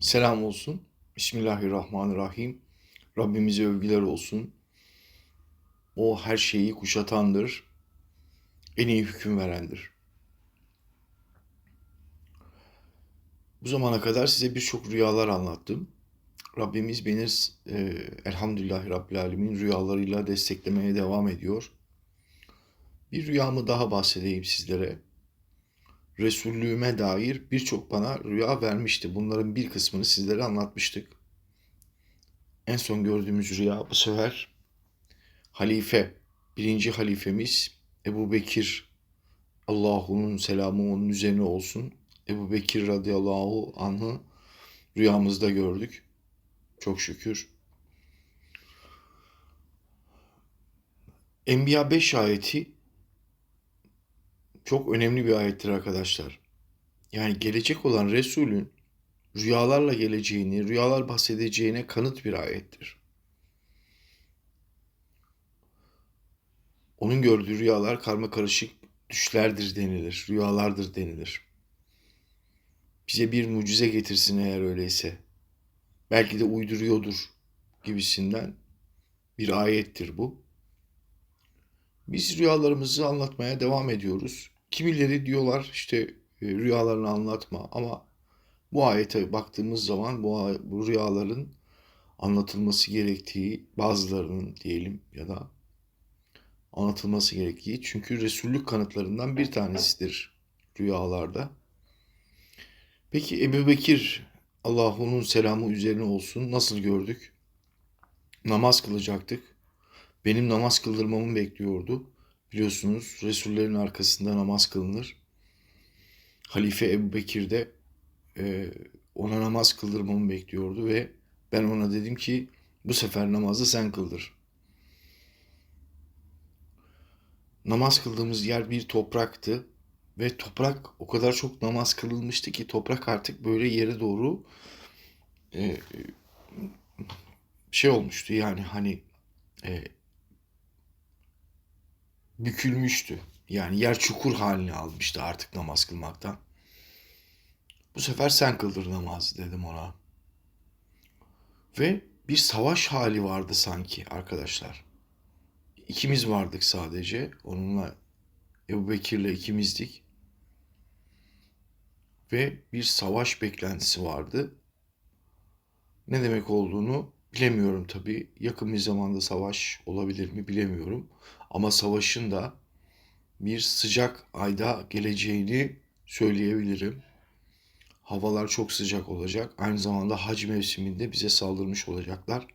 Selam olsun. Bismillahirrahmanirrahim. Rabbimize övgüler olsun. O her şeyi kuşatandır. En iyi hüküm verendir. Bu zamana kadar size birçok rüyalar anlattım. Rabbimiz beni e, elhamdülillahi Rabbil Alemin rüyalarıyla desteklemeye devam ediyor. Bir rüyamı daha bahsedeyim sizlere. Resullüğüme dair birçok bana rüya vermişti. Bunların bir kısmını sizlere anlatmıştık. En son gördüğümüz rüya bu sefer halife, birinci halifemiz Ebu Bekir, Allah'ın selamı onun üzerine olsun. Ebu Bekir radıyallahu anh'ı rüyamızda gördük. Çok şükür. Enbiya 5 ayeti çok önemli bir ayettir arkadaşlar. Yani gelecek olan Resul'ün rüyalarla geleceğini, rüyalar bahsedeceğine kanıt bir ayettir. Onun gördüğü rüyalar karma karışık düşlerdir denilir, rüyalardır denilir. Bize bir mucize getirsin eğer öyleyse. Belki de uyduruyordur gibisinden bir ayettir bu. Biz rüyalarımızı anlatmaya devam ediyoruz. Kimileri diyorlar işte e, rüyalarını anlatma ama bu ayete baktığımız zaman bu, bu rüyaların anlatılması gerektiği bazılarının diyelim ya da anlatılması gerektiği çünkü Resullük kanıtlarından bir tanesidir rüyalarda. Peki Ebu Bekir Allah'ın selamı üzerine olsun nasıl gördük? Namaz kılacaktık. Benim namaz kıldırmamı bekliyordu. Biliyorsunuz Resullerin arkasında namaz kılınır. Halife Ebu Bekir de e, ona namaz kıldırmamı bekliyordu ve ben ona dedim ki bu sefer namazı sen kıldır. Namaz kıldığımız yer bir topraktı ve toprak o kadar çok namaz kılınmıştı ki toprak artık böyle yere doğru e, şey olmuştu yani hani e, bükülmüştü. Yani yer çukur halini almıştı artık namaz kılmaktan. Bu sefer sen kıldır namazı dedim ona. Ve bir savaş hali vardı sanki arkadaşlar. İkimiz vardık sadece. Onunla Ebu Bekir'le ikimizdik. Ve bir savaş beklentisi vardı. Ne demek olduğunu bilemiyorum tabii. Yakın bir zamanda savaş olabilir mi bilemiyorum. Ama savaşın da bir sıcak ayda geleceğini söyleyebilirim. Havalar çok sıcak olacak. Aynı zamanda hac mevsiminde bize saldırmış olacaklar.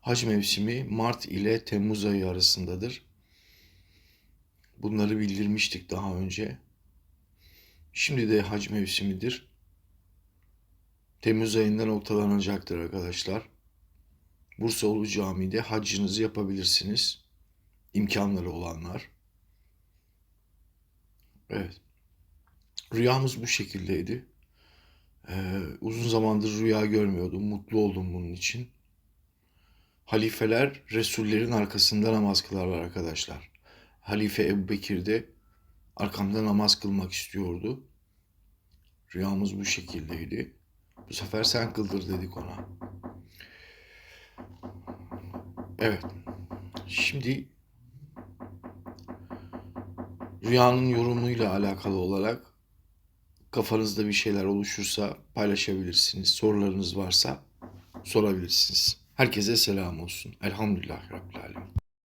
Hac mevsimi Mart ile Temmuz ayı arasındadır. Bunları bildirmiştik daha önce. Şimdi de hac mevsimidir. Temmuz ayında noktalanacaktır arkadaşlar. Bursaoğlu Camii'de haccınızı yapabilirsiniz. İmkanları olanlar. Evet. Rüyamız bu şekildeydi. Ee, uzun zamandır rüya görmüyordum. Mutlu oldum bunun için. Halifeler Resullerin arkasında namaz kılarlar arkadaşlar. Halife Ebu Bekir de arkamda namaz kılmak istiyordu. Rüyamız bu şekildeydi. Bu sefer sen kıldır dedik ona. Evet. Şimdi rüyanın yorumuyla alakalı olarak kafanızda bir şeyler oluşursa paylaşabilirsiniz. Sorularınız varsa sorabilirsiniz. Herkese selam olsun. Elhamdülillah Rabbil Alemin.